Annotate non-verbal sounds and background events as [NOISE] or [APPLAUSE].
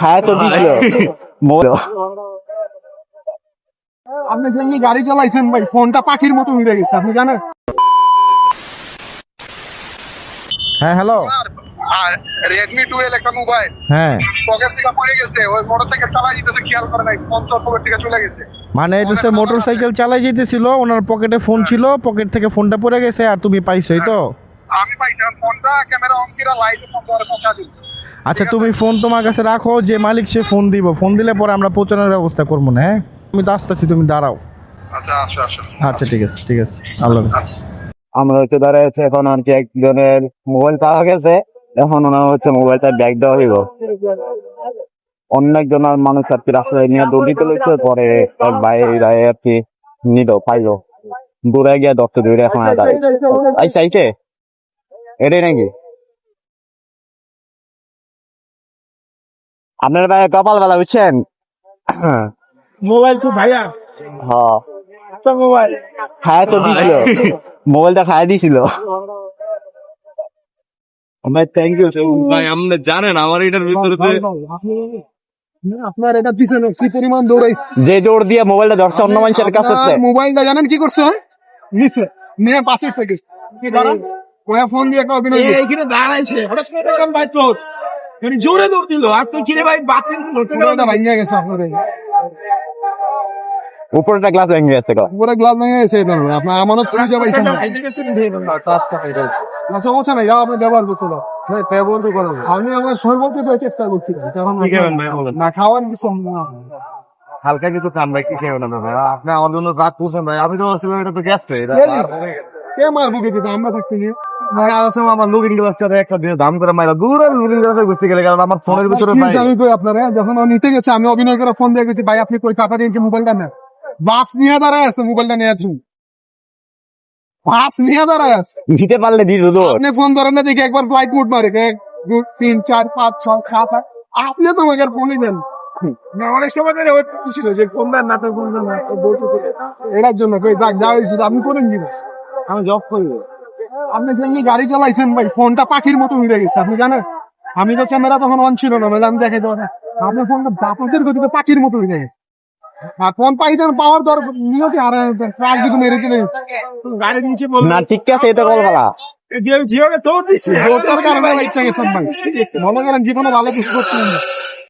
হ্যাঁ তো দিছিল আপনি যেমনি গাড়ি চালাইছেন ভাই ফোনটা পাখির মতো উড়ে গেছে আপনি জানেন? হ্যাঁ হ্যালো। রেডমি টুয়েলভ একটা মোবাইল হ্যাঁ। পকেট থেকে পড়ে গেছে ওই মোটরসাইকেল চালাই যেতেছে খেয়াল করে নাই ফোন তোর পকেট থেকে চলে গেছে। মানে এটা সে মোটর সাইকেল চালাই যেতেছিল ওনার পকেটে ফোন ছিল পকেট থেকে ফোনটা পড়ে গেছে আর তুমি পাইছোই তো? আমি পাইছি ফোনটা ক্যামেরা অন করে লাইটে ফোন ধরে পৌঁছা দিল। আচ্ছা তুমি ফোন তোমার কাছে রাখো যে মালিক সে ফোন দিব। ফোন দিলে পরে আমরা পৌঁছানোর ব্যবস্থা করব না হ্যাঁ? আমি তো আসতেছি তুমি দাঁড়াও। আচ্ছা আচ্ছা ঠিক আছে ঠিক আছে। আল্লাহ আমরা হচ্ছে দাঁড়াইছে এখন আর কি একজনের মোবাইল পাওয়া গেছে। এখন ওনার হচ্ছে মোবাইলটা ব্যাগ দেওয়া হইব। অন্য একজন আর মানুষ আর কি রাস্তায় নিয়ে দৌড়িতে লইছে পরে এক ভাই রায় আর কি নিল পাইল। দূরে গিয়ে দত্ত দূরে এখন আইসে আইসে এটাই নাকি? আপনার ভাই কপাল বেলা বুঝছেন? মোবাইল তো ভাইয়া। হ্যাঁ মোবাইল। খায় তো দিছিল। [LAUGHS] মোবাইলটা খায় দিছিল। ভাই থ্যাংক ইউ ভাই আপনি জানেন আমার এটার ভিতরে আপনার এটা পিছনে কি পরিমাণ দৌড়াই যে দৌড় দিয়ে মোবাইলটা ধরছে অন্য মানুষের কাছে মোবাইলটা জানেন কি করছে? নিচে নিয়ে পাশে থেকে। কি করেন ওয়া ফোন দিয়ে একটা অভিনয় এইখানে দাঁড়াইছে। হঠাৎ করে ভাই তোর জোরে দৌড় দিল। আর তুই কিরে ভাই বাসে পুরোটা ভাঙিয়ে গেছে আপনার। উপরটা গ্লাস ভেঙে গেছে গো। পুরো গ্লাস ভেঙে গেছে এটা আপনার আমানত পুলিশে পাইছেন না। না, সমস্যা নাই যাও আপনি ব্যবহার করছিল ব্যবহার তো করেন আমি আমার সর্বোচ্চ চেষ্টা করছি। তখন না খাওয়ার কিছু না। হালকা কিছু খান ভাই কিসে না ভাই? আপনি আমার জন্য রাত পুষেন ভাই আমি তো এটা তো গেছে এটা কে মারবো কি দিতে আমরা থাকতে নিয়ে আমার লুকিং গ্লাসটা একটা দিয়ে দাম করে মাইরা দূর আর লুকিং গ্লাসে ঘুরতে গেলে কারণ আমার ফোনের ভিতরে আমি কই আপনারা যখন ও নিতে গেছে আমি অভিনয় করে ফোন দিয়ে গেছি ভাই আপনি কই টাকা দিয়েছি মোবাইলটা নেন? বাস নিয়ে দাঁড়ায় আছে মোবাইলটা নিয়ে আসুন। বাস নিয়ে দাঁড়ায় আছে। দিতে পারলে দিত তো আপনি ফোন ধরেন না দেখি একবার ফ্লাইট মোড মারে এক দুই তিন চার পাঁচ ছয় সাত আট। আপনি তো আমাকে ফোনই দেন। না অনেক সময় ধরে ওই ছিল যে ফোন দেন না তো ফোন দেন না বলতে এটার জন্য যাক যা হয়েছে আপনি করেন কি আমি জব করি আপনি যেমনি গাড়ি চালাইছেন ভাই ফোনটা পাখির মতো উড়ে গেছে আপনি জানেন? আমি তো ক্যামেরা তখন অন ছিল না আমি দেখাই দেবো না। আপনি ফোনটা বাপদের গতিতে পাখির মতো উড়ে গেছে। আর ফোন পাইতেন পাওয়ার দর নিয়তি আর ট্রাক যদি মেরে দিলে গাড়ির নিচে বল না ঠিক আছে এটা কল বলা জিওকে তোর দিছে? দৌড়ার কারণে ইচ্ছা গেছে ভাই। মনে করেন জীবনে ভালো কিছু না।